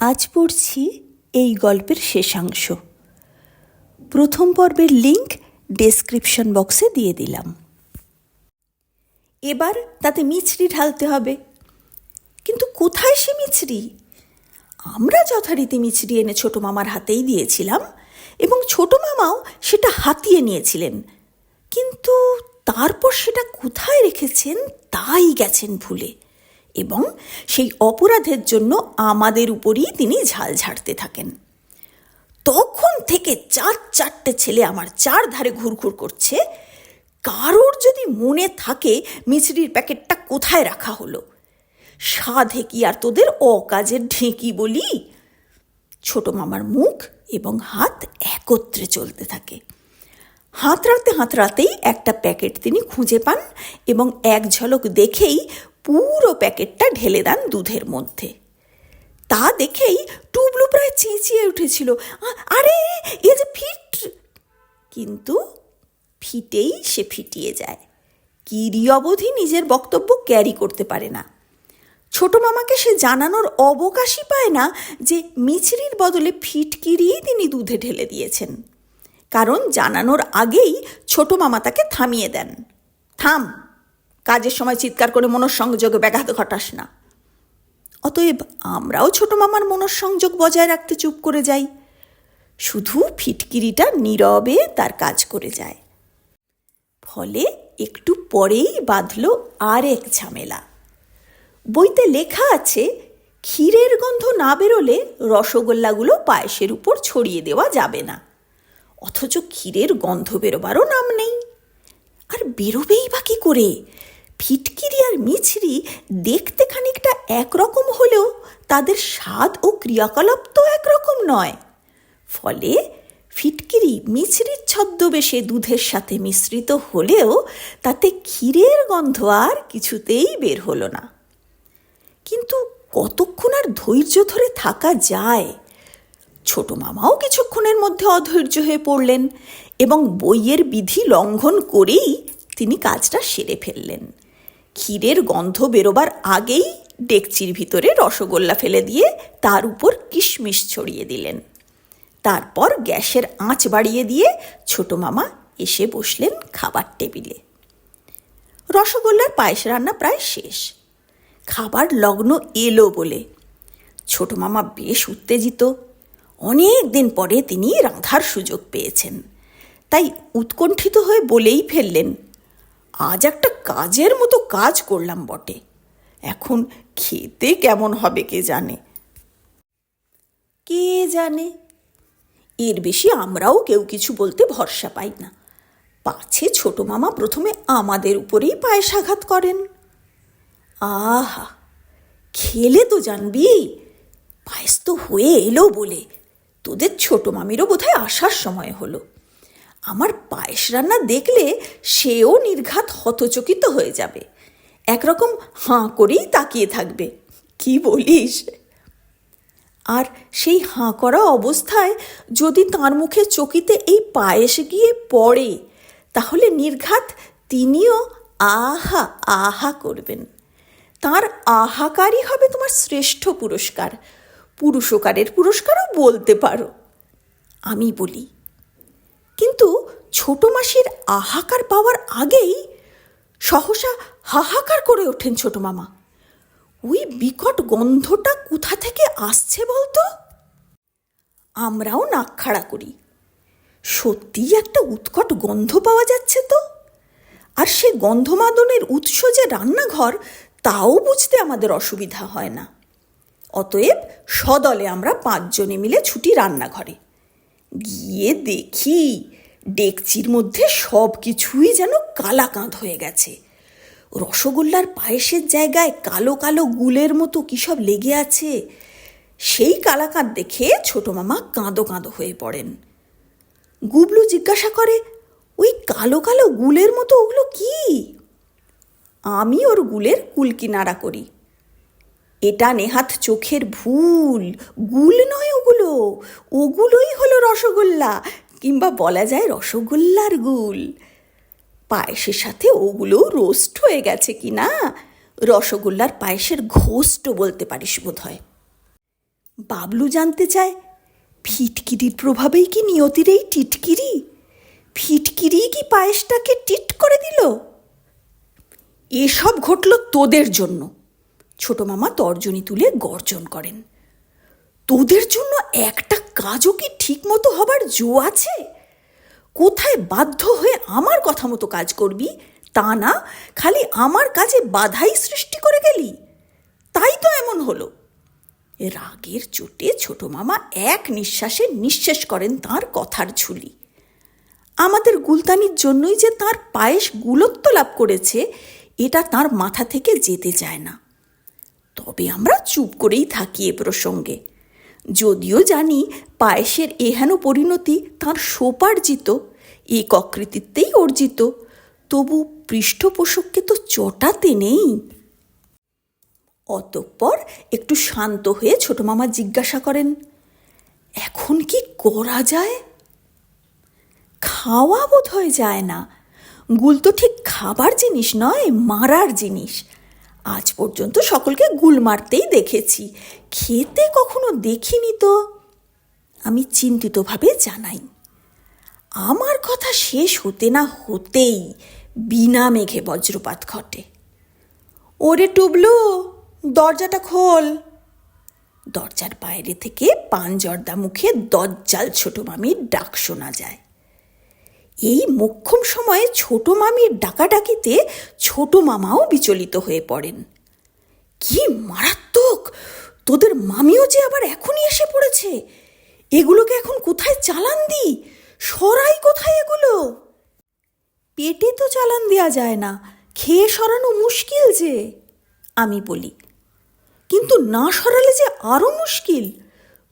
আজ পড়ছি এই গল্পের শেষাংশ। প্রথম পর্বের লিংক ডেসক্রিপশন বক্সে দিয়ে দিলাম। এবার তাতে মিছরি ঢালতে হবে। কিন্তু কোথায় সে মিছরি? আমরা যথারীতি মিছরি এনে ছোট মামার হাতেই দিয়েছিলাম এবং ছোট মামাও সেটা হাতিয়ে নিয়েছিলেন। কিন্তু তারপর সেটা কোথায় রেখেছেন তাই গেছেন ভুলে। এবং সেই অপরাধের জন্য আমাদের উপরই তিনি ঝাল ঝাড়তে থাকেন। তখন থেকে চার চারটে ছেলে আমার চার ধারে ঘুরঘুর করছে। কারোর যদি মনে থাকে মিছরির প্যাকেটটা কোথায় রাখা হলো? সাধে কি আর তোদের অকাজের ঢেঁকি বলি? ছোট মামার মুখ এবং হাত একত্রে চলতে থাকে। হাতড়াতে হাতড়াতেই একটা প্যাকেট তিনি খুঁজে পান এবং এক ঝলক দেখেই পুরো প্যাকেটটা ঢেলে দেন দুধের মধ্যে। তা দেখেই টুবলু প্রায় চেঁচিয়ে উঠেছিল। আরে, এ যে ফিট! কিন্তু ফিটেই সে ফিটিয়ে যায়। কিরি অবধি নিজের বক্তব্য ক্যারি করতে পারে না। ছোট মামাকে সে জানানোর অবকাশই পায় না যে মিছরির বদলে ফিটকিরিই তিনি দুধে ঢেলে দিয়েছেন। কারণ জানানোর আগেই ছোট মামা তাকে থামিয়ে দেন। থাম! কাজের সময় চিৎকার করে মনঃসংযোগে ব্যাঘাত ঘটাস না। অতএব আমরাও ছোট মামার মনঃসংযোগ বজায় রাখতে চুপ করে যাই। শুধু ফিটকিরিটা নীরবে তার কাজ করে যায়। ফলে একটু পরেই বাঁধল আর এক ঝামেলা। বইতে লেখা আছে, ক্ষীরের গন্ধ না বেরোলে রসগোল্লাগুলো পায়েসের উপর ছড়িয়ে দেওয়া যাবে না। অথচ ক্ষীরের গন্ধ বেরোবারও নাম নেই। আর বেরোবেই বা কী করে? ফিটকিরি আর মিছরি দেখতে খানিকটা একরকম হলেও তাদের স্বাদ ও ক্রিয়াকলাপ তো একরকম নয়। ফলে ফিটকিরি মিছরির ছদ্মবেশে দুধের সাথে মিশ্রিত হলেও তাতে ক্ষীরের গন্ধ আর কিছুতেই বের হলো না। কিন্তু কতক্ষণ আর ধৈর্য ধরে থাকা যায়? ছোট মামাও কিছুক্ষণের মধ্যে অধৈর্য হয়ে পড়লেন এবং বইয়ের বিধি লঙ্ঘন করেই তিনি কাজটা সেরে ফেললেন। ক্ষীরের গন্ধ বেরোবার আগেই ডেকচির ভিতরে রসগোল্লা ফেলে দিয়ে তার উপর কিশমিশ ছড়িয়ে দিলেন। তারপর গ্যাসের আঁচ বাড়িয়ে দিয়ে ছোট মামা এসে বসলেন খাবার টেবিলে। রসগোল্লার পায়েস রান্না প্রায় শেষ। খাবার লগ্ন এলো বলে। ছোট মামা বেশ উত্তেজিত। অনেক দিন পরে তিনি রাঁধার সুযোগ পেয়েছেন। তাই উৎকণ্ঠিত হয়ে বলেই ফেললেন, আজ একটা কাজের মতো কাজ করলাম বটে। এখন খেতে কেমন হবে কে জানে? কে জানে? এর বেশি আমরাও কেউ কিছু বলতে ভরসা পাই না। পাছে ছোট মামা প্রথমে আমাদের উপরেই পায়েসাঘাত করেন। আহা! খেলে তো জানবি, পায়েস তো হয়ে এলো বলে। তোদের ছোট মামিরও বোধহয় আসার সময় হলো। আমার পায়েস রান্না দেখলে সেও নির্ঘাত হতচকিত হয়ে যাবে। একরকম হাঁ করেই তাকিয়ে থাকবে। কি বলিস? আর সেই হাঁ করা অবস্থায় যদি তার মুখে চকিতে এই পায়েস গিয়ে পড়ে, তাহলে নির্ঘাত তিনিও আহা আহা করবেন। তার আহাকারই হবে তোমার শ্রেষ্ঠ পুরস্কার। পুরুষকারের পুরস্কারও বলতে পারো। আমি বলি, কিন্তু ছোট মাসির আহাকার পাওয়ার আগেই সহসা হাহাকার করে ওঠেন ছোট মামা। ওই বিকট গন্ধটা কোথা থেকে আসছে বলতো? আমরাও নাক খাড়া করি। সত্যিই একটা উৎকট গন্ধ পাওয়া যাচ্ছে তো। আর সে গন্ধমাদনের উৎস যে রান্নাঘর, তাও বুঝতে আমাদের অসুবিধা হয় না। অতএব সদলে আমরা পাঁচজনে মিলে ছুটি রান্নাঘরে। গিয়ে দেখি ডেকচির মধ্যে সব কিছুই যেন কালাকাঁধ হয়ে গেছে। রসগোল্লার পায়েসের জায়গায় কালো কালো গুলের মতো কী সব লেগে আছে, সেই কালাকাঁধ দেখে ছোট মামা কাঁদো কাঁদো হয়ে পড়েন। গুবলু জিজ্ঞাসা করে, ওই কালো কালো গুলের মতো ওগুলো কি? আমি ওর গুলের কুলকি নাড়া করি। এটা নেহাত চোখের ভুল। গুল নয় ওগুলো। ওগুলোই হলো রসগোল্লা। কিংবা বলা যায় রসগোল্লার গুল। পায়েসের সাথে ওগুলো রোস্ট হয়ে গেছে কি না? রসগোল্লার পায়েসের ঘোষ্ট বলতে পারিস বোধ হয় বাবলু জানতে চায়, ফিটকিরির প্রভাবেই কি নিয়তির এই টিটকিরি? ফিটকিরি কি পায়েসটাকে টিট করে দিল? এসব ঘটল তোদের জন্য। ছোট মামা তর্জনী তুলে গর্জন করেন। তোদের জন্য একটা কাজও কি ঠিক মতো হবার জো আছে? কোথায় বাধ্য হয়ে আমার কথা মতো কাজ করবি? তা না, খালি আমার কাজে বাধাই সৃষ্টি করে গেলি। তাই তো এমন হলো। রাগের চোটে ছোট মামা এক নিঃশ্বাসে নিঃশেষ করেন তার কথার ঝুলি। আমাদের গুলতানির জন্যই যে তার পায়েস গুলত্ব লাভ করেছে, এটা তার মাথা থেকে যেতে চায় না। তবে আমরা চুপ করেই থাকি এ প্রসঙ্গে। যদিও জানি পায়েসের এহেন পরিণতি তাঁর সোপার্জিত এক অকৃতিত্বেই অর্জিত, তবু পৃষ্ঠপোষককে তো চটাতে নেই। অতঃপর একটু শান্ত হয়ে ছোট মামা জিজ্ঞাসা করেন, এখন কি করা যায়? খাওয়া বোধ হয়ে যায় না। গুল তো ঠিক খাবার জিনিস নয়, মারার জিনিস। আজ পর্যন্ত সকলকে গুল মারতেই দেখেছি। খেতে কখনো দেখিনি তো? আমি চিন্তিতভাবে জানাই। আমার কথা শেষ হতে না হতেই বিনা মেঘে বজ্রপাত ঘটে। ওরে টুবলু, দরজাটা খোল। দরজার বাইরে থেকে পান জর্দা মুখে দজ্জাল ছোট মামির ডাক শোনা যায়। এই মোক্ষম সময়ে ছোট মামির ডাকাডাকিতে ছোট মামাও বিচলিত হয়ে পড়েন। কি মারাত্মক! তোদের মামিও যে আবার এখনই এসে পড়েছে! এগুলোকে এখন কোথায় চালান দি? সরাই কোথায় এগুলো? পেটে তো চালান দেওয়া যায় না, খেয়ে সরানো মুশকিল যে, আমি বলি। কিন্তু না সরালে যে আরও মুশকিল!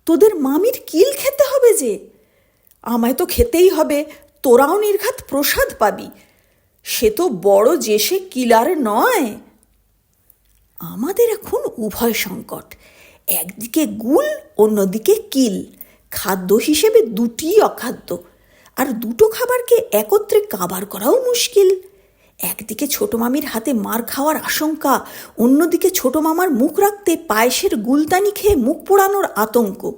তোদের মামির কিল খেতে হবে যে, আমায় তো খেতেই হবে তোরাও নির্ঘাত প্রসাদ পাবি। সে তো বড় যে সে কিলার নয়। আমাদের এখন উভয় সংকট। একদিকে গুল, অন্যদিকে কিল। খাদ্য হিসেবে দুটিই অখাদ্য। আর দুটো খাবারকে একত্রে কাবার করাও মুশকিল। একদিকে ছোট মামির হাতে মার খাওয়ার আশঙ্কা, অন্যদিকে ছোট মামার মুখ রাখতে পায়েসের গুলতানি খেয়ে মুখ পোড়ানোর আতঙ্ক।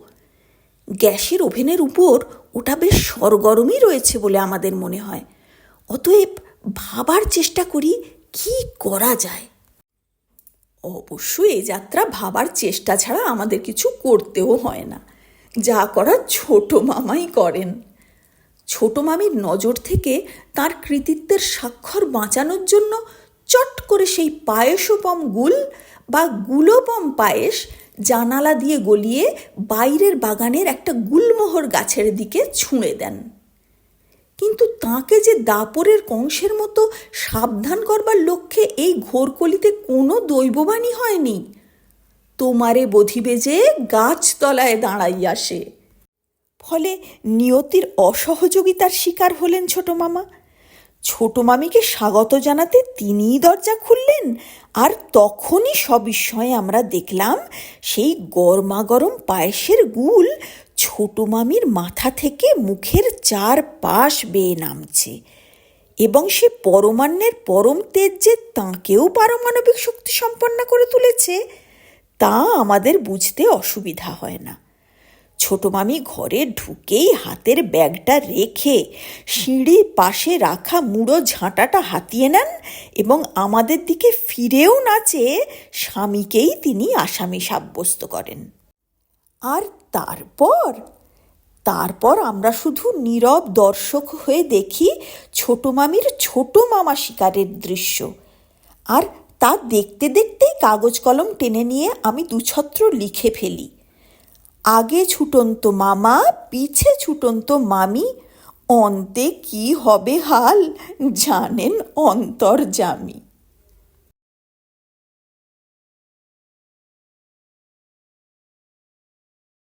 গ্যাসের ওভেনের উপর ওটা বেশ সরগরমই রয়েছে বলে আমাদের মনে হয়। অতএব ভাবার চেষ্টা করি কি করা যায়। অবশ্য এ যাত্রা ভাবার চেষ্টা ছাড়া আমাদের কিছু করতেও হয় না। যা করা ছোট মামাই করেন। ছোট মামির নজর থেকে তার কৃতিত্বের স্বাক্ষর বাঁচানোর জন্য চট করে সেই পায়েসোপম গুল বা গুলোপম পায়েস জানালা দিয়ে গলিয়ে বাইরের বাগানের একটা গুলমোহর গাছের দিকে ছুঁড়ে দেন। কিন্তু তাকে যে দাপরের কংসের মতো সাবধান করবার লক্ষ্যে এই ঘোরকলিতে কোনো দৈববাণী হয়নি। তোমারে বধিবে যে গাছতলায় দাঁড়াইয়া সে। ফলে নিয়তির অসহযোগিতার শিকার হলেন ছোট মামা। ছোট মামিকে স্বাগত জানাতে তিনিই দরজা খুললেন। আর তখনই সবিস্ময়ে আমরা দেখলাম, সেই গরমা গরম পায়েসের গুল ছোট মামির মাথা থেকে মুখের চার পাশ বেয়ে নামছে এবং সে পরমান্নের পরম তেজ যে তাঁকেও পারমাণবিক শক্তি সম্পন্ন করে তুলেছে। তা আমাদের বুঝতে অসুবিধা হয় না। ছোট মামি ঘরে ঢুকেই হাতের ব্যাগটা রেখে সিঁড়ির পাশে রাখা মুড়ো ঝাঁটাটা হাতিয়ে নেন এবং আমাদের দিকে ফিরেও না চেয়ে স্বামীকেই তিনি আসামি সাব্যস্ত করেন। আর তারপর? তারপর আমরা শুধু নীরব দর্শক হয়ে দেখি ছোট মামির ছোট মামা শিকারের দৃশ্য। আর তা দেখতে দেখতেই কাগজ কলম টেনে নিয়ে আমি দুছত্র লিখে ফেলি। আগে ছুটন্ত মামা পিছে ছুটন্ত মামি অন্তে কি হবে হাল জানেন অন্তর্জামী।